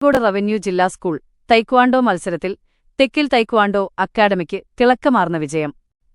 Kasaragod revenue ജില്ലാ school taekwondo മത്സരത്തിൽ Thekkil തൈക്വാണ്ടോ academic തിളക്കമാർന്ന വിജയം.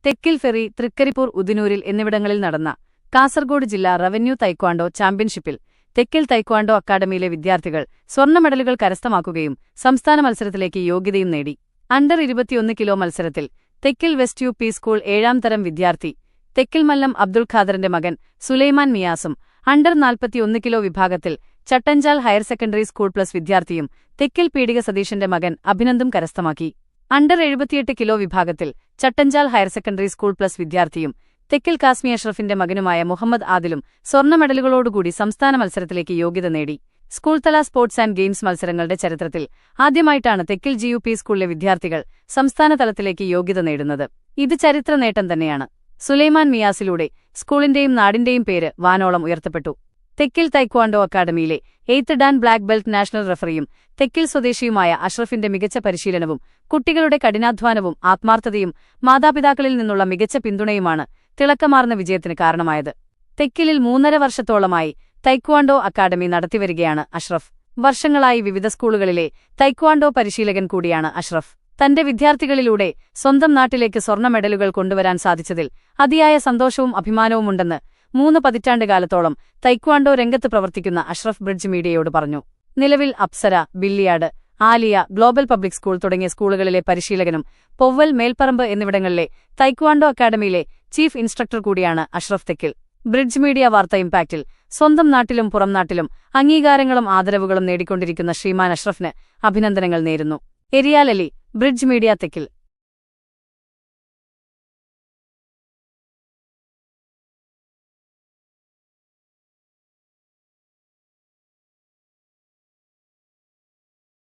തെക്കിൽ ഫെറി തൃക്കരിപ്പൂർ ഉദിനൂരിൽ എന്നിവിടങ്ങളിൽ നടന്ന കാസർഗോഡ് ജില്ലാ റവന്യൂ തൈക്വാണ്ടോ ചാമ്പ്യൻഷിപ്പിൽ തെക്കിൽ തൈക്വാണ്ടോ അക്കാദമിയിലെ വിദ്യാർത്ഥികൾ സ്വർണ മെഡലുകൾ കരസ്ഥമാക്കുകയും സംസ്ഥാന മത്സരത്തിലേക്ക് യോഗ്യതയും നേടി. അണ്ടർ ഇരുപത്തിയൊന്ന് കിലോ മത്സരത്തിൽ Thekkil west U P school ഏഴാം തരം വിദ്യാർത്ഥി തെക്കിൽ മല്ലം അബ്ദുൾ ഖാദറിന്റെ മകൻ സുലൈമാൻ മിയാസും അണ്ടർ നാൽപ്പത്തിയൊന്ന് കിലോ വിഭാഗത്തിൽ Chattanchal higher secondary school plus വിദ്യാർത്ഥിയും തെക്കിൽ പീഡിക സതീഷിന്റെ മകൻ അഭിനന്ദും കരസ്ഥമാക്കി. അണ്ടർ എഴുപത്തിയെട്ട് കിലോ വിഭാഗത്തിൽ Chattanchal higher secondary school plus വിദ്യാർത്ഥിയും തെക്കിൽ കാസ്മി അഷ്റഫിന്റെ മകനുമായ മുഹമ്മദ് ആദിലും സ്വർണ മെഡലുകളോടുകൂടി സംസ്ഥാന മത്സരത്തിലേക്ക് യോഗ്യത നേടി. സ്കൂൾ തല സ്പോർട്സ് ആൻഡ് ഗെയിംസ് മത്സരങ്ങളുടെ ചരിത്രത്തിൽ ആദ്യമായിട്ടാണ് തെക്കിൽ ജി സ്കൂളിലെ വിദ്യാർത്ഥികൾ സംസ്ഥാന തലത്തിലേക്ക് യോഗ്യത നേടുന്നത്. ഇത് ചരിത്ര നേട്ടം തന്നെയാണ്. സുലൈമാൻ മിയാസിലൂടെ സ്കൂളിന്റെയും നാടിന്റെയും പേര് വാനോളം ഉയർത്തപ്പെട്ടു. Thekkil taekwondo അക്കാദമിയിലെ eighth dan black belt national റഫറിയും Thekkil സ്വദേശിയുമായ അഷ്റഫിന്റെ മികച്ച പരിശീലനവും കുട്ടികളുടെ കഠിനാധ്വാനവും ആത്മാർത്ഥതയും മാതാപിതാക്കളിൽ നിന്നുള്ള മികച്ച പിന്തുണയുമാണ് തിളക്കമാർന്ന വിജയത്തിന് കാരണമായത്. തെക്കിലിൽ മൂന്നര വർഷത്തോളമായി തൈക്വാണ്ടോ അക്കാദമി നടത്തിവരികയാണ് അഷ്റഫ്. വർഷങ്ങളായി വിവിധ സ്കൂളുകളിലെ തൈക്വാണ്ടോ പരിശീലകൻ കൂടിയാണ് അഷ്റഫ്. തന്റെ വിദ്യാർത്ഥികളിലൂടെ സ്വന്തം നാട്ടിലേക്ക് സ്വർണ മെഡലുകൾ കൊണ്ടുവരാൻ സാധിച്ചതിൽ അതിയായ സന്തോഷവും അഭിമാനവുമുണ്ടെന്ന് മൂന്ന് പതിറ്റാണ്ട് കാലത്തോളം തൈക്വാണ്ടോ രംഗത്ത് പ്രവർത്തിക്കുന്ന അഷ്റഫ് ബ്രിഡ്ജ് മീഡിയയോട് പറഞ്ഞു. നിലവിൽ Apsara ബില്ലിയാട് Aliya global public school തുടങ്ങിയ സ്കൂളുകളിലെ പരിശീലകനും പൊവ്വൽ മേൽപ്പറമ്പ് എന്നിവിടങ്ങളിലെ തൈക്വാണ്ടോ അക്കാദമിയിലെ ചീഫ് ഇൻസ്ട്രക്ടർ കൂടിയാണ് അഷ്റഫ് തെക്കിൽ. ബ്രിഡ്ജ് മീഡിയ വാർത്ത ഇംപാക്റ്റിൽ സ്വന്തം നാട്ടിലും പുറം നാട്ടിലും അംഗീകാരങ്ങളും ആദരവുകളും നേടിക്കൊണ്ടിരിക്കുന്ന ശ്രീമാൻ അഷ്റഫിന് അഭിനന്ദനങ്ങൾ നേരുന്നു. എരിയാലലി ബ്രിഡ്ജ് മീഡിയ തെക്കിൽ.